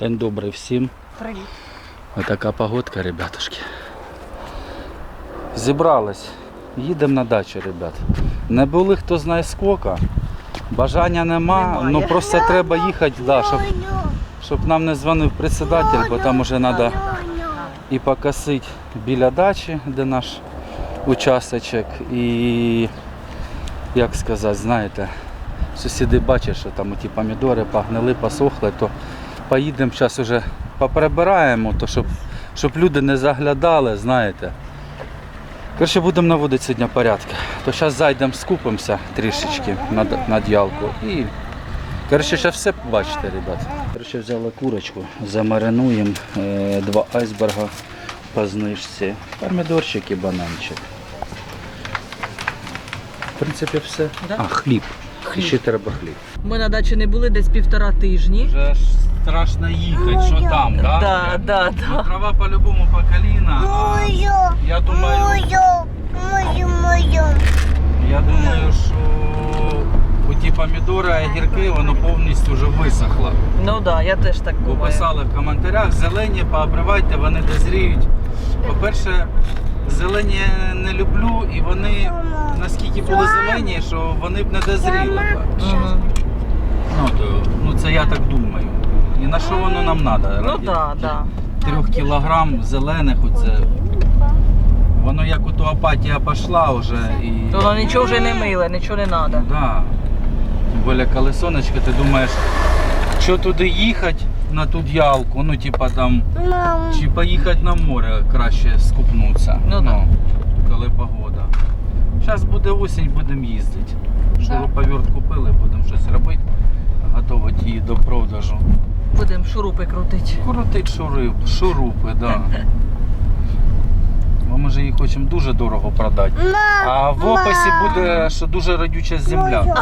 День добрий всім. Привіт. Отака погодка, ребятушки. Зібрались. Їдемо на дачу, ребят. Не були хто знає скільки. Бажання нема, Немає. ну просто треба їхати, да, щоб, щоб нам не дзвонив председатель, бо там вже треба і покосити біля дачі, де наш участочок, і як сказати, знаєте, сусіди бачать, що там ті помідори погнили, посохли, то поїдемо зараз вже поприбираємо, то щоб, щоб люди не заглядали, знаєте. Коротше, будемо наводити сьогодні порядки. То зараз зайдемо, скупимося трішечки над, над ялку і Коротше, зараз все побачите, ребят. Коротше, взяли курочку, замаринуємо е, два айсберга по знижці, помідорчик і бананчик. В принципі, все. Да? А, хліб. Хліб. Ще треба хліб. Ми на дачі не були десь півтора тижні. Вже страшно їхати, що там, да? Да, да, Ну, да. трава по-любому по коліна. а Я думаю, я думаю, що оті помідори, огірки, воно повністю вже висохло. Ну да, я теж так Бо думаю. писали в коментарях, зелені пообривайте, вони дозріють. По-перше, зелені я не люблю і вони наскільки були зелені, що вони б не дозріли. Мгм. Ну, то, ну це я так думаю. І на що воно нам треба? Ну так, да, да. Трьох кілограм зелених оце. Воно як ото апатія пішла вже і. Воно нічого вже не миле, нічого не треба. Да. Тим більше, коли ти думаєш, що туди їхати на ту ялку, ну типа там, чи поїхати на море краще скупнутися. Ну да. коли погода. Зараз буде осінь, будемо їздити. Шуруповерт купили, будемо щось робити, готувати її до продажу. Будемо шурупи крутити. Крутить шуруп, шурупи, да. Бо ми ж її хочемо дуже дорого продати. А в описі буде, що дуже родюча земля. Ну.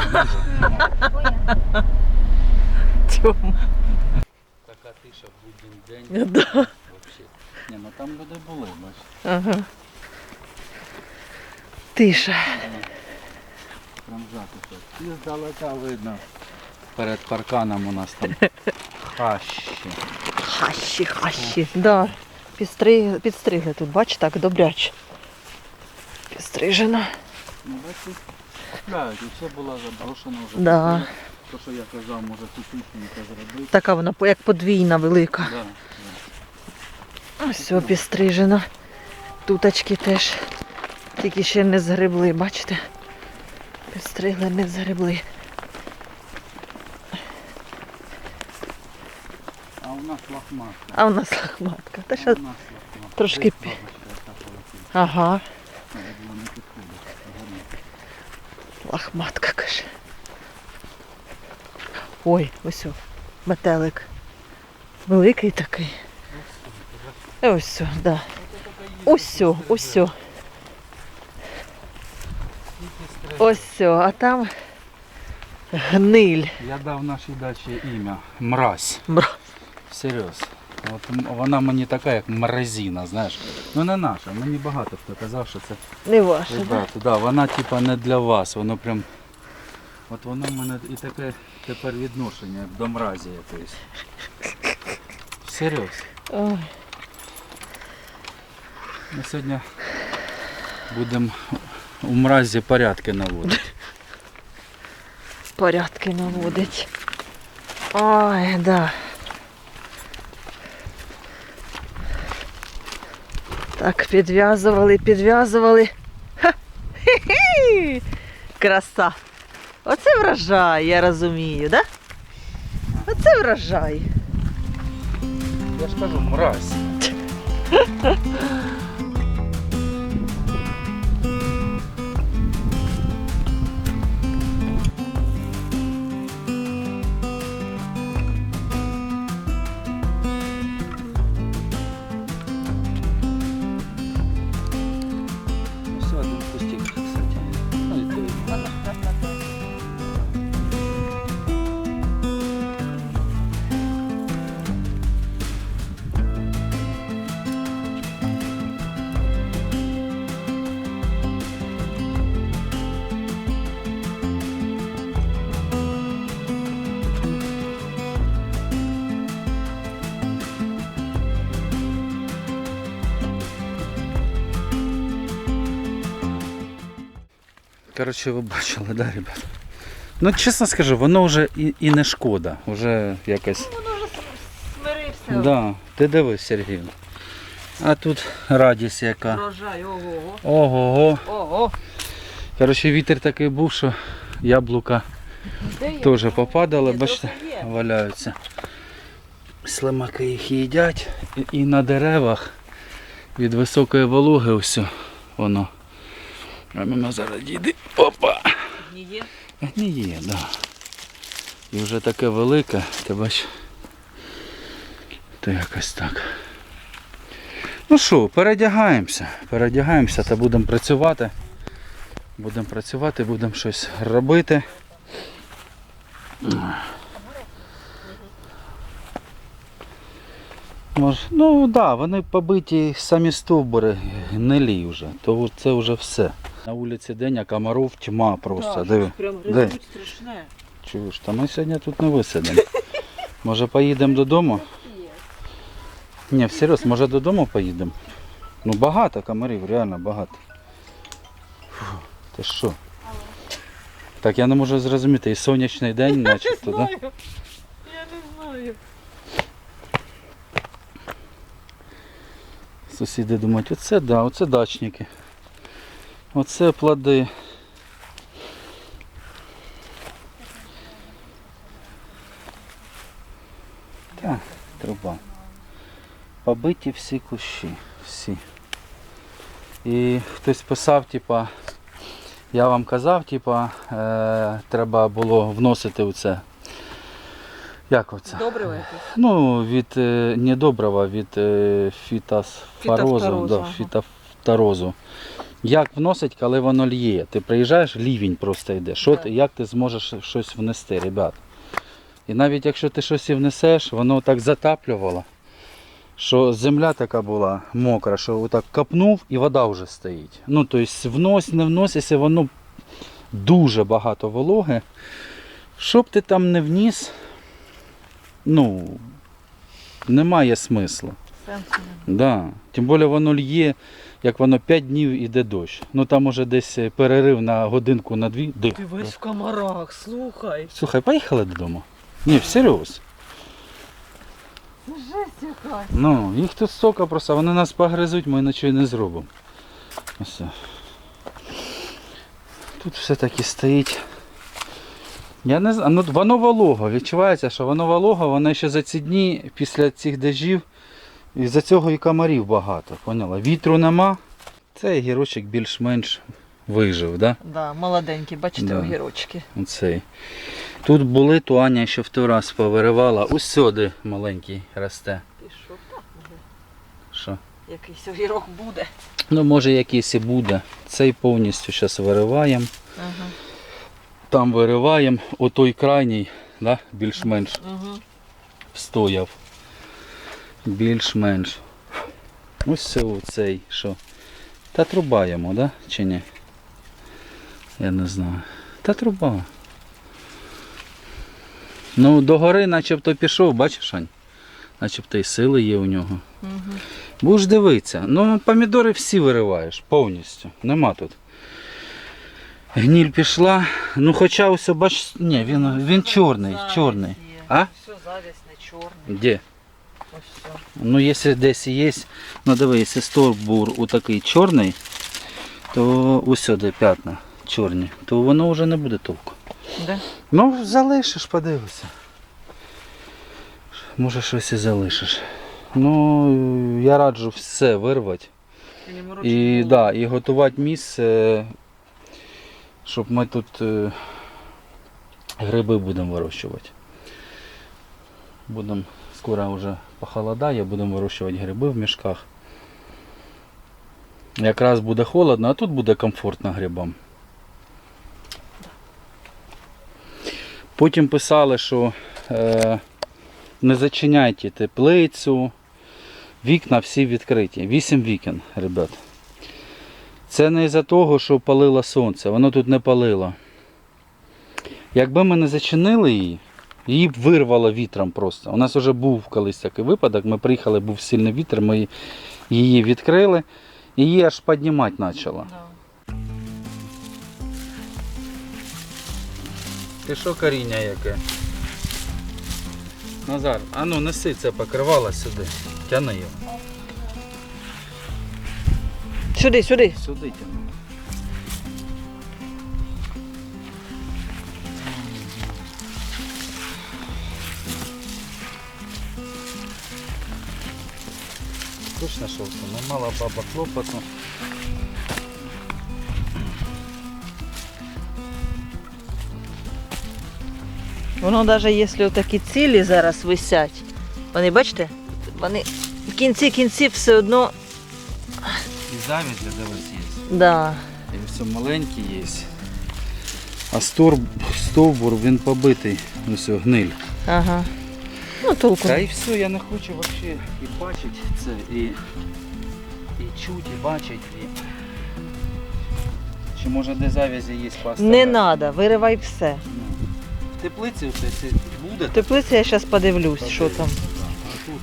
Така тиша в будній день. Да. Вообще. Ні, ну там люди були, бач. Ага. Тиша. Прям затишок. І здалека видно. Перед парканом у нас там хащі. Хащі, хащі. Да. Підстригли, підстригли тут, бач, так, добряче. Підстрижено. Ну, купляють, і все було заброшено вже. Да. То, що я казав, може тітушенька зробити. Така вона як подвійна велика. Да. Ось все підстрижено. Туточки теж. Тільки ще не згребли, бачите? Підстригли, не згребли. А у нас лохматка. А у нас лохматка. Та що... трошки пі-. Ага, лохматка каже. Ой, ось о, метелик. Великий такий. Ось, о, да. Ось, о, ось. Ось, а там гниль. Я дав нашій дачі ім'я Мразь. Мра- Серйоз. От вона мені така, як мразіна, знаєш. Ну не наша, мені багато хто казав, що це Не ваше, да? ребята. Да, вона типа не для вас, воно прям. От воно в мене і таке тепер відношення як до мразі якоїсь. Серйоз. Ой. Ми сьогодні будемо у мразі порядки наводити. порядки наводить. Ой, да. Так, підв'язували, підв'язували. Ха! Краса. Оце врожай, я розумію, да? Оце врожай. Я ж кажу, мразь. Коротше, ви бачили, да, ребят? Ну, чесно скажу, воно вже і, і не шкода. Вже якось. Воно вже смирився. Да, ти дивись, Сергій. А тут радість яка. Врожай, ого. Ого-го. Ого. Коротше, вітер такий був, що яблука теж попадали, бачите, валяються. Слимаки їх їдять. І, і на деревах від високої вологи ось воно. А мимо зараз дійде. Опа! Гніє. Гніє, так. Да. І вже таке велике, ти бач. То якось так. Ну що, передягаємося. Передягаємося та будемо працювати. Будемо працювати, будемо щось робити. Може, ну так, да, вони побиті самі стовбури, гнилі вже. То це вже все. На вулиці день, а комаров тьма просто. Диви. Прям Де? гризуть страшне. Чуєш, та ми сьогодні тут не висидимо. Може поїдемо додому? Ні, всерйоз, може додому поїдемо? Ну багато комарів, реально багато. Фу, ти що? Так я не можу зрозуміти, і сонячний день начебто, да? Я не знаю. Сусіди думають, оце да, оце дачники. Оце плоди. Так, труба. Побиті всі кущі. Всі. І хтось писав, типа, я вам казав, типа, е, треба було вносити у це. Як оце? Добре якесь? Ну, від е, не доброго, від е. Фітофторозу, Да, ага. фітофторозу. Як вносить, коли воно лє? Ти приїжджаєш, лівень просто йде. Що ти, як ти зможеш щось внести, ребят? І навіть якщо ти щось і внесеш, воно так затаплювало, що земля така була мокра, що отак копнув і вода вже стоїть. Ну, тобто внось, не вноситься, воно дуже багато вологи. Що б ти там не вніс, ну, немає смислу. Сенсу Да. Тим більше воно лє, як воно 5 днів іде дощ. Ну там уже десь перерив на годинку на дві. Дих. Ти весь в комарах, слухай. Слухай, поїхали додому. Ні, всерйоз. Жесть якась. Ну, їх тут сока просто, вони нас погризуть, ми нічого не зробимо. Ось. Тут все таки стоїть. Я не знаю, ну воно волого, відчувається, що воно волого, воно ще за ці дні після цих дождів, і за цього і комарів багато, поняла? Вітру нема. Цей гірочок більш-менш вижив, да? Да, молоденькі, бачите, Да. огірочки. Оцей. Тут були, то Аня ще в той раз повиривала. Ось сюди маленький росте. Пішов, так, Що? якийсь огірок буде. Ну, може якийсь і буде. Цей повністю зараз вириваємо. Ага. Там вириваємо. Отой крайній, да? більш-менш Угу. встояв. Більш-менш. Ось це оцей, що. Та труба йому, да? Чи ні? Я не знаю. Та труба. Ну, догори начебто пішов, бачиш, Ань? Начебто і сили є у нього. Угу. Будеш дивитися. Ну, помідори всі вириваєш повністю. Нема тут. Гніль пішла. Ну хоча ось бач. Ні, він, він чорний, чорний. А? Все завість не чорний. Де? Ну, якщо десь є, ну диви, якщо стовбур у такий чорний, то ось сюди п'ятна чорні, то воно вже не буде толку. Де? Ну, залишиш, подивися. Може щось і залишиш. Ну, я раджу все вирвати. І, да, і готувати місце, щоб ми тут е, гриби будемо вирощувати. Будемо, скоро вже похолодає, будемо вирощувати гриби в мішках. Якраз буде холодно, а тут буде комфортно грибам. Потім писали, що е, не зачиняйте теплицю, вікна всі відкриті. Вісім вікон, ребят. Це не із-за того, що палило сонце, воно тут не палило. Якби ми не зачинили її, її вирвало вітром просто. У нас вже був колись такий випадок, ми приїхали, був сильний вітер, ми її відкрили, і її аж піднімати почало. Ти що коріння яке? Назар, а ну неси це покривало сюди. Тяни його. Сюди, сюди. Сюди тяни. Точно що все, мала баба хлопоту. Воно навіть якщо такі цілі зараз висять, вони бачите, вони в кінці кінців все одно. І завязь дивись є. Да. І все маленькі є. А стовбур він побитий. Ось о, гниль. Ага. Ну, толку. Та і все, я не хочу взагалі і бачити це, і, і чути, і бачити. І... Чи може де завязі є паста? Не треба, виривай все. В теплиці оце це буде? В теплиці я зараз подивлюсь, що там. А тут.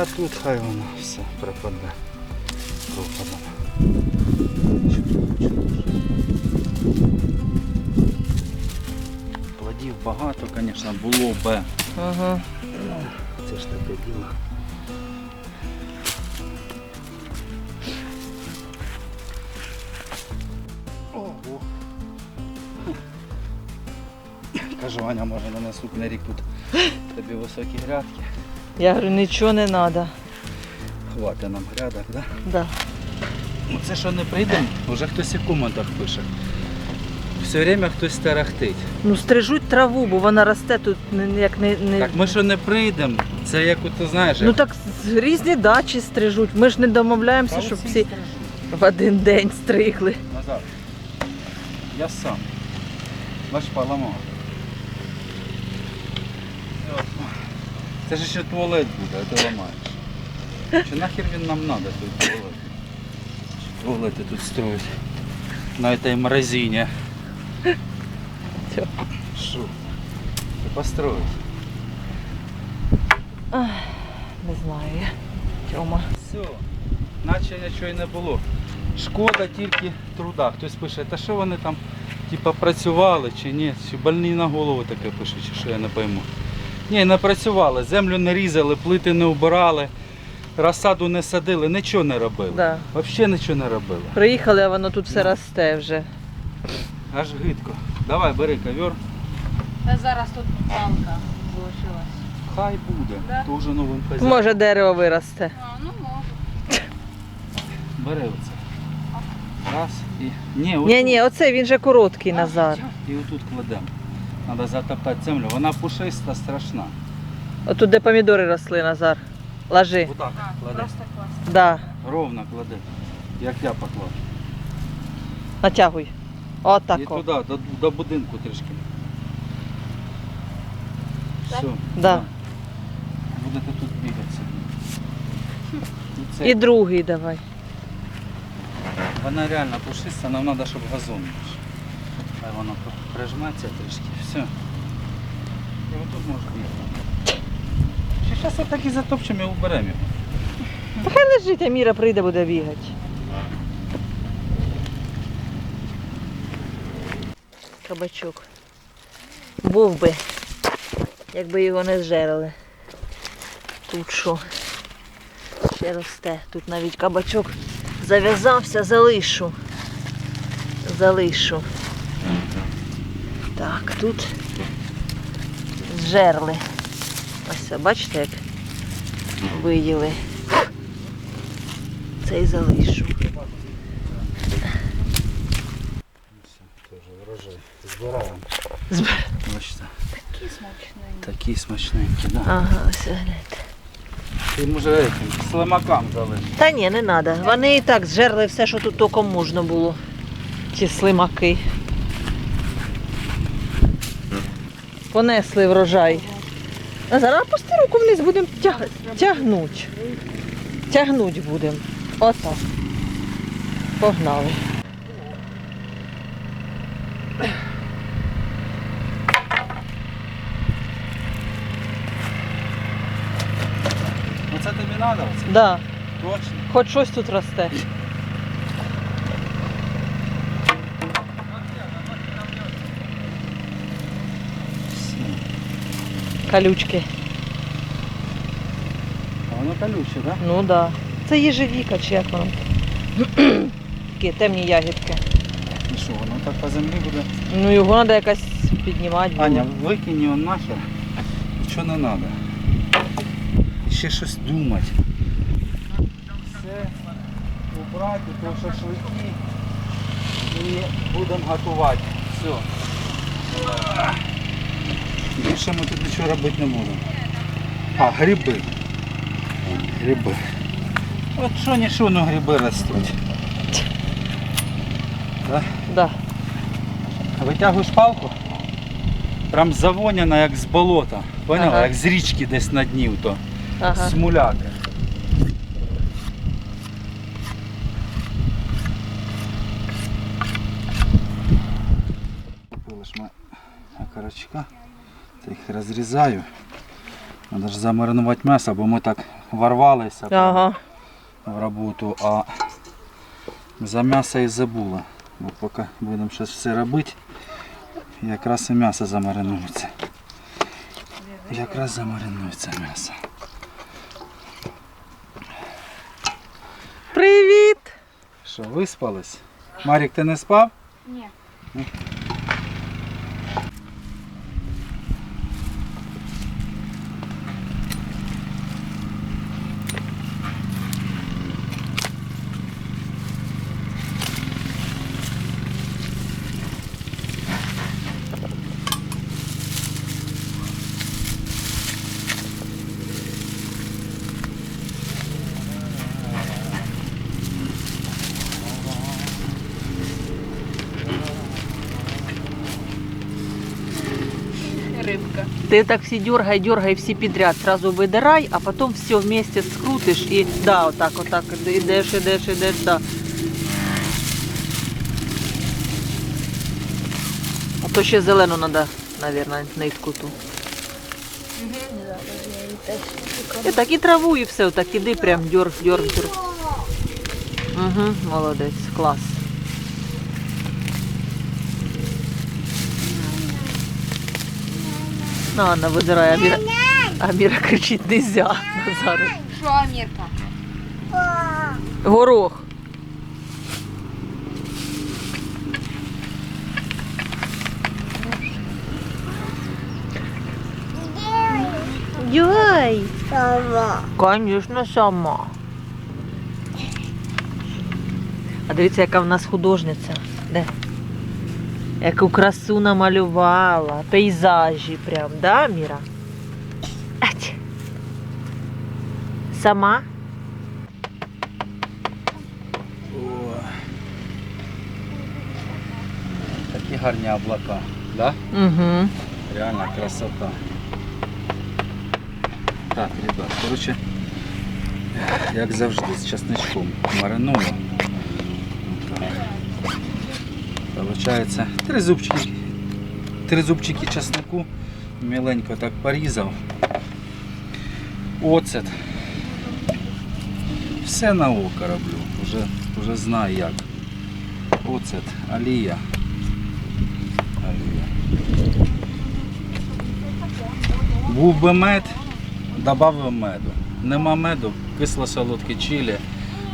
А тут хай воно все пропаде. Пропаде. Багато, звісно, було би. Ага. Це ж таке діло. Ого. Кажу, Аня, може на наступний рік тут тобі високі грядки. Я говорю, нічого не треба. Хватить нам грядок, да? Да. Ну це що не прийдемо, вже хтось і в коментах пише. Все время хтось тарахтить. Ну стрижуть траву, бо вона росте тут не- як не. не... Так ми що не прийдемо, це як от, ти знаєш, Ну як... так з- різні дачі стрижуть. Ми ж не домовляємося, щоб всі стрижуть. в один день стригли. Назад. Я сам. Бач, поламав. Це ж ще туалет буде, а ти ламаєш. Чи нахер він нам треба той туалет? Туалети тут строїть? На этой морозине. Чо? Шо? Ти построїть. Не знаю. Тьома. Все, наче нічого й не було. Шкода тільки труда. Хтось пише, та що вони там типа, працювали чи ні, чи больні на голову таке пише, чи що я не пойму. Ні, не працювали, землю не різали, плити не вбирали, розсаду не садили, нічого не робили. Да. Взагалі нічого не робили. Приїхали, а воно тут все росте вже. Аж гидко. Давай, бери ковер. Та зараз тут палка залишилась. Хай буде. Да? То вже новим хазяїном. Може дерево виросте. А, ну може. Бери оце. Раз і. Ні, отут. Ні, ні, оце він же короткий Назар. І отут кладемо. Треба затоптати землю. Вона пушиста, страшна. Отут де помідори росли, Назар. Ложи. Отак А, кладе. просто клас. Да. Ровно кладе. Як я поклав. Натягуй. І туди, до, до будинку трішки. Все. Да. Будете тут бігати собі. І це, І другий давай. Вона реально пушиста, нам треба, щоб газон був. Хай воно прижметься трішки. Все. І отут можеш бігати. Ще зараз отак і затопчемо і уберемо його. Та хай лежить, а Міра прийде, буде бігати. Кабачок. Був би, якби його не зжерили. Тут що? Ще росте. Тут навіть кабачок зав'язався, залишу. Залишу. Так, тут зжерли. Ось, бачите, як виїли. Цей залишу. Все, теж врожай. Збираємо. Збер- Бачите, Такий смачний. такі смачненькі, да. Ага, ось гляньте. Ти може этим, слимакам залиш. Та ні, не треба. Вони і так зжерли все, що тут тільки можна було. Ці слимаки. Понесли врожай. А зараз опусти руку вниз, будемо тяг... тягнути. Тягнуть будемо. Отак. Погнали. треба? Да. Точно. Хоч щось тут росте. Колючки. А воно колюче. Да? Ну. Да. Це їжевіка чи як воно. Такі темні ягідки. І що, воно так по землі буде? Ну його треба якось піднімати. Аня, викинь його нахер. Нічого не треба. Ще щось думати. Все убрати, то шашлики і будемо готувати. Все. Більше ми тут нічого робити не будемо. А, гриби. Гриби. От що нічого, ну гриби ростуть. Да? Да. Витягуєш палку, прям завоняна як з болота. Поняла? Ага. Як з річки десь на дні то. Ага. Смуляки. Купили ж ми окорочка. Та їх розрізаю. Треба ж замаринувати м'ясо, бо ми так ворвалися Ага. в роботу, а за м'ясо і забула. Бо поки будемо зараз все робити, якраз і м'ясо замаринується. Якраз замаринується м'ясо. Привіт! Що, виспались? Марік, ти не спав? Ні. Ты так все дергай, дергай все подряд, сразу выдирай, а потом все вместе скрутишь и да, вот так, вот так, идешь, идешь, идешь, да. А то ще зелену надо, наверное, нитку ту. І так, і траву, і все, так іди прям дьорг, дьорг, дьорг. Угу, молодець, клас. Ну, Анна видирає, а Міра, а Міра кричить нельзя. Зараз. Що, Амірка? Горох. Йой. Конечно, сама. А дивіться, яка в нас художниця. Де? Яку красу намалювала. Пейзажі прям, да, Міра? Ать. Сама? О. Такі гарні облака. Да? Угу. Реально красота. Так, ребят, короче, як завжди, з чесничком мариную. Получається, три зубчики, три зубчики чеснику, міленько так порізав. Оцет. Все на око роблю, вже, вже знаю як. Оцет, олія. Олія. Був би мед, додав меду. Нема меду, кисло солодкий чилі.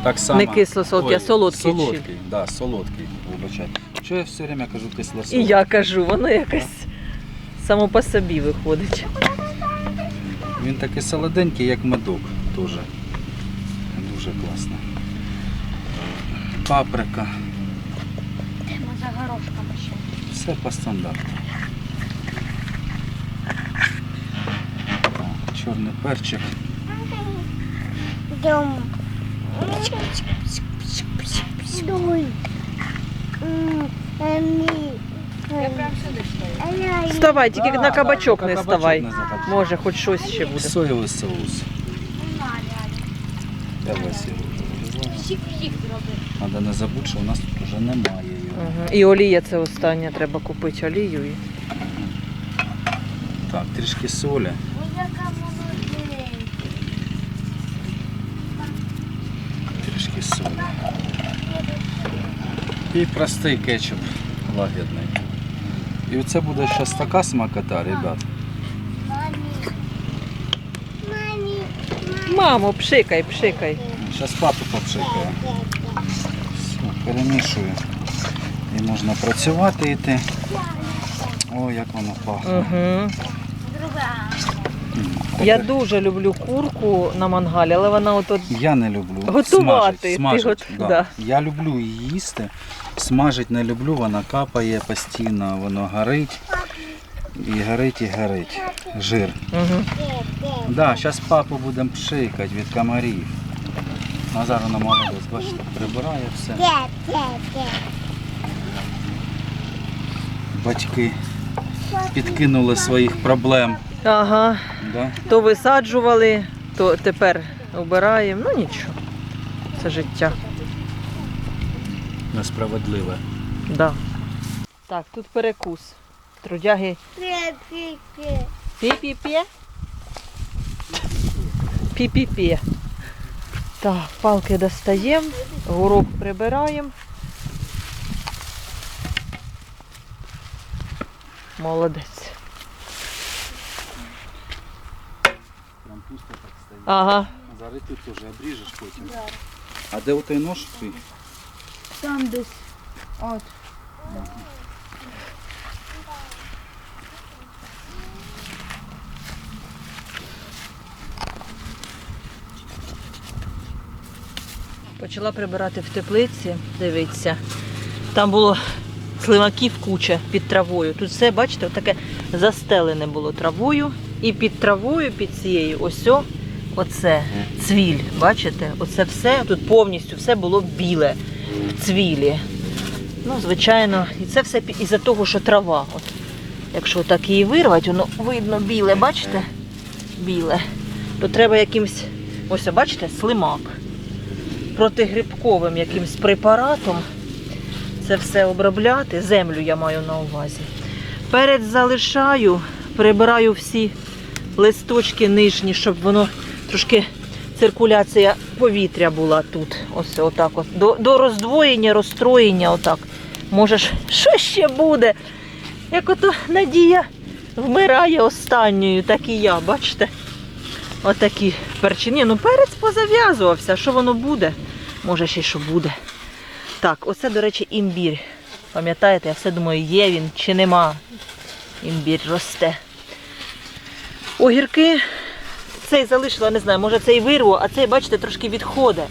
Так само. Не кисло-солодкий, а Ой, солодкий чилі. Да, солодкий, вибачай. Що я все время кажу кисло І я кажу, воно якось само по собі виходить. Він такий солоденький, як медок теж. Дуже класно. Паприка. Ми за горошком ще. Все по стандарту. Так, чорний перчик. Дом. Дуй. Я прям сюди стою. Вставай, тільки на кабачок не вставай. Може, хоч щось ще буде. Соєвий соус. Давай сілу. Треба не забути, що у нас тут вже немає його. Ага. І олія це остання, треба купити олію. Так, трішки солі. Ой, яка молодець. Трішки солі. І простий кетчуп лагідний. І оце буде зараз така смакота, ребят. Мамо, пшикай, пшикай. Зараз папу попшикаю. Все, перемішую. І можна працювати йти. О, як воно пахне. Угу. Я дуже люблю курку на мангалі, але вона от, Я не люблю Готувати, ти смажить, смажить, гот- да. да. Я люблю її їсти. Смажить не люблю, вона капає постійно, воно горить. І горить, і горить. Жир. угу. Да, зараз папу будемо пшикати від комарів. Назар вона молодець, бачите, прибирає все. Батьки підкинули своїх проблем. Ага. Да? То висаджували, то тепер обираємо. Ну нічого. Це життя. Несправедливе. Да. Так, тут перекус. Трудяги пі-пі-пі. Пі-пі-пі. Так, палки достаємо, горох прибираємо. Молодець. Прям пусто так стоїть. Ага. Зараз ти теж обріжеш потім. А де той нож твій? Там десь. От. Почала прибирати в теплиці, дивіться. Там було сливаків куча під травою. Тут все, бачите, таке застелене було травою. І під травою, під цією, ось оце цвіль. Бачите? Оце все, тут повністю все було біле цвілі. Ну, звичайно, і це все із-за того, що трава. От. Якщо так її вирвати, воно видно біле, бачите? Біле. То треба якимсь, ось, бачите, слимак протигрибковим якимсь препаратом це все обробляти. Землю я маю на увазі. Перед залишаю, прибираю всі листочки нижні, щоб воно трошки циркуляція повітря була тут. Ось отак от. До, до роздвоєння, розстроєння, отак. Може, що ще буде? Як ото Надія вмирає останньою, так і я, бачите? Отакі перчині. Ну, перець позав'язувався. Що воно буде? Може, ще що буде. Так, оце, до речі, імбір. Пам'ятаєте, я все думаю, є він чи нема. Імбір росте. Огірки цей залишила, не знаю, може цей вирву, а цей, бачите, трошки відходить.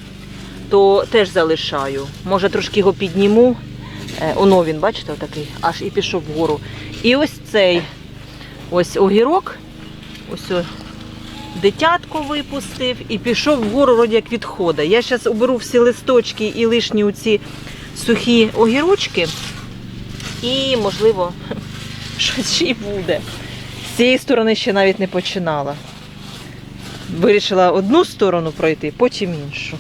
То теж залишаю. Може трошки його підніму. Е, Оно він, бачите, отакий, аж і пішов вгору. І ось цей ось огірок. Ось о, дитятко випустив і пішов вгору, вроді як відходить. Я зараз оберу всі листочки і лишні ці сухі огірочки. І, можливо, щось ще й буде. З цієї сторони ще навіть не починала. Вирішила одну сторону пройти, потім іншу.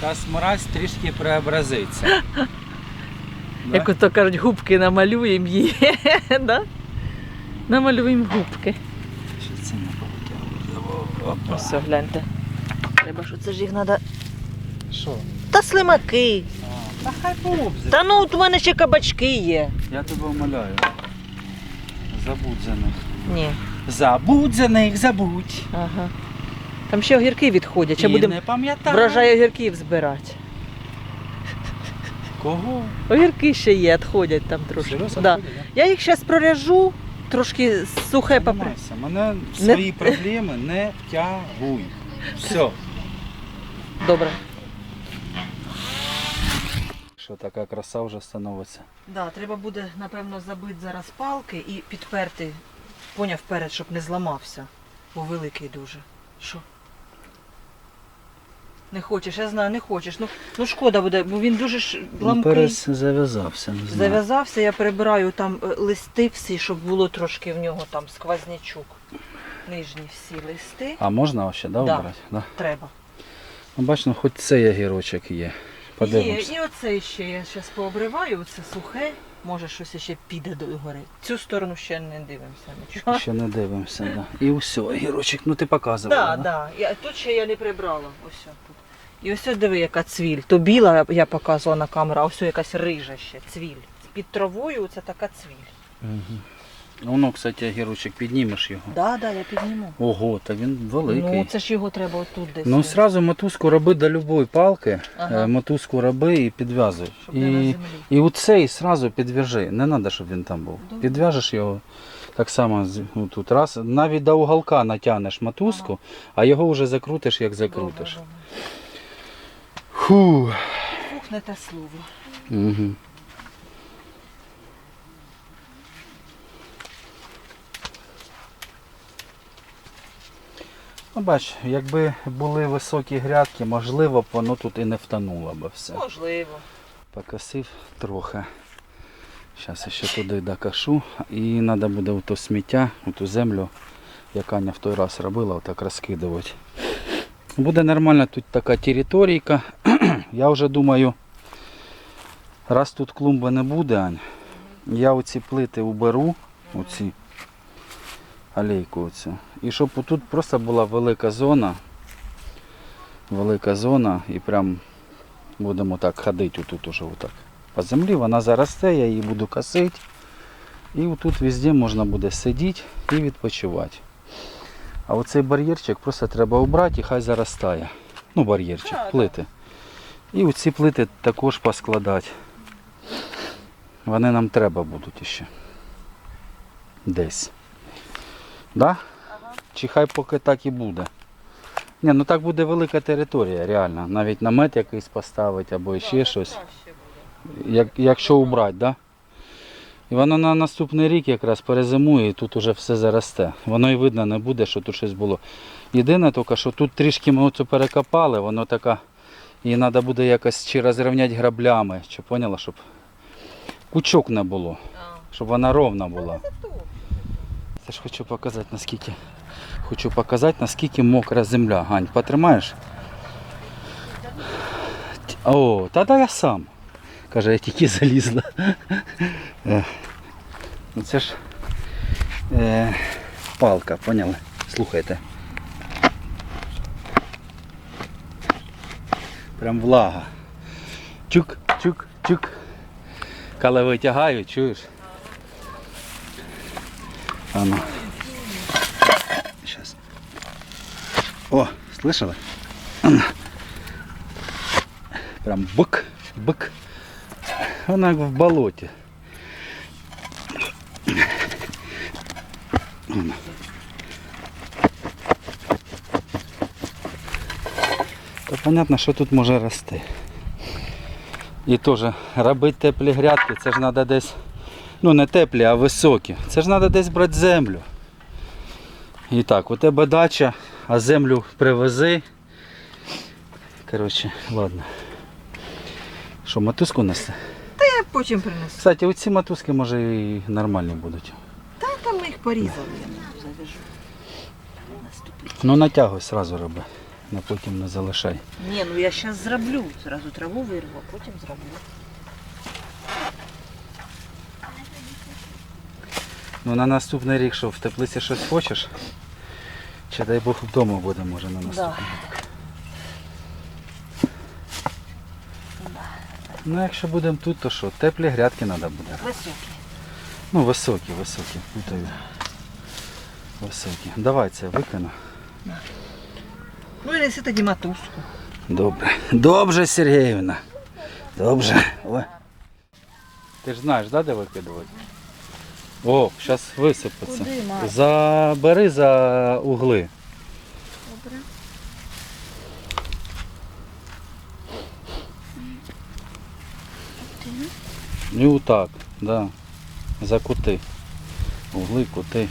Та смразь трішки преобразиться. Да? Як ото кажуть, губки намалюємо її. да? Намалюємо губки. Що це не. Ось, гляньте. Треба ж оце ж їх треба. Що? Та слимаки. Та хай пообзе. Та ну от у мене ще кабачки є. Я тебе умоляю. Забудь за них. Ні. Забудь за них, забудь. Ага. Там ще огірки відходять. Ще І будемо не врожай огірків збирати. Кого? Огірки ще є, відходять там трошки. Серйозно? Да. Відходять, Я їх зараз проряжу, трошки сухе попри. Мене в Не- свої проблеми не втягуй. Все. Добре. Що така краса вже становиться. Да, треба буде, напевно, забити зараз палки і підперти, поняв вперед, щоб не зламався. Бо великий дуже. Що? Не хочеш, я знаю, не хочеш. Ну, ну шкода буде, бо він дуже ж ламкий. Зав'язався, не знаю. Зав'язався, я прибираю там е, листи всі, щоб було трошки в нього там сквознячок. Нижні всі листи. А можна ще, да, Да. обрати? Да. Треба. Ну, бачно, хоч цей огірочок є. Є, Подивимося. і оце ще я зараз пообриваю, це сухе, може щось ще піде до гори. Цю сторону ще не дивимося нічого. Ще не дивимося, да. І все, огірочок, ну ти показувала. Так, так. Я, тут ще я не прибрала. Ось о, тут. І ось о, диви, яка цвіль. То біла я показувала на камеру, а ось о якась рижа ще, цвіль. під травою це така цвіль. Угу. Воно, кстати, огірочок піднімеш його. Да, да, я підніму. Ого, та він великий. Ну, це ж його треба отут десь. Ну, сразу мотузку роби до любої палки, Ага. е, мотузку роби і підв'язуй. Щоб не на І, землі. і у цей сразу підв'яжи. Не треба, щоб він там був. Добре. Підв'яжеш його так само з- тут раз. Навіть до уголка натягнеш мотузку, а його вже закрутиш, як закрутиш. Добре, Фу. добре. Фух, не те слово. Угу. Ну, бач, якби були високі грядки, можливо б воно тут і не втонуло б все. Можливо. Покосив трохи. Зараз ще туди докашу і треба буде у то сміття, у ту землю, як Аня в той раз робила, отак розкидувати. Буде нормальна тут така територійка. Я вже думаю, раз тут клумби не буде, Ань, я оці плити уберу, оці алейку оцю. І щоб тут просто була велика зона. Велика зона і прям будемо так ходити отут уже отак. По землі вона заросте, я її буду косити. І отут везде можна буде сидіти і відпочивати. А оцей бар'єрчик просто треба обрати і хай заростає. Ну, бар'єрчик, плити. І оці плити також поскладати. Вони нам треба будуть ще. Десь. Да? Чи хай поки так і буде. Ні, ну так буде велика територія, реально. Навіть намет якийсь поставити або ще щось. Як, якщо убрати, да? І воно на наступний рік якраз перезимує і тут уже все заросте. Воно і видно не буде, що тут щось було. Єдине тільки, що тут трішки ми оцю перекопали, воно така. Її треба буде якось чи розрівняти граблями, чи поняла, щоб кучок не було, щоб вона ровна була. Це ж хочу показати наскільки. Хочу показати, наскільки мокра земля. Гань, потримаєш? О, та я сам. Каже, я тільки залізла. Е, Ну це ж е, палка, поняли? Слухайте. Прям влага. Чук, чук, чук. Коли витягаю, чуєш? А ну. Сейчас. О, слышала? Прям бык, бык. Она как в болоте. Оно. Та понятно, що тут може рости. І теж робити теплі грядки, це ж треба десь, ну не теплі, а високі. Це ж треба десь брати землю. І так, у тебе дача, а землю привези. Коротше, ладно. Що, мотузку несе? Та Я потім принесу. Кстати, оці мотузки може і нормальні будуть. Та там ми їх порізали, я завяжу. Ну натягуй, сразу роби. На потім не залишай. Ні, ну я зараз зроблю. Зразу траву вирву, а потім зроблю. Ну на наступний рік що в теплиці щось хочеш? Чи дай Бог вдома буде, може, на наступний. рік. Ну якщо будемо тут, то що? Теплі грядки треба буде. Високі. Ну високі, високі. То Високі. Давай це викину. Ну і неси тоді матузку. Добре. Добре, Сергіївна. Добре. Ти ж знаєш, да, де викидувати? О, зараз висипеться. Куди, Марк? Забери за угли. Добре. І так, да. За кути. Угли, кути.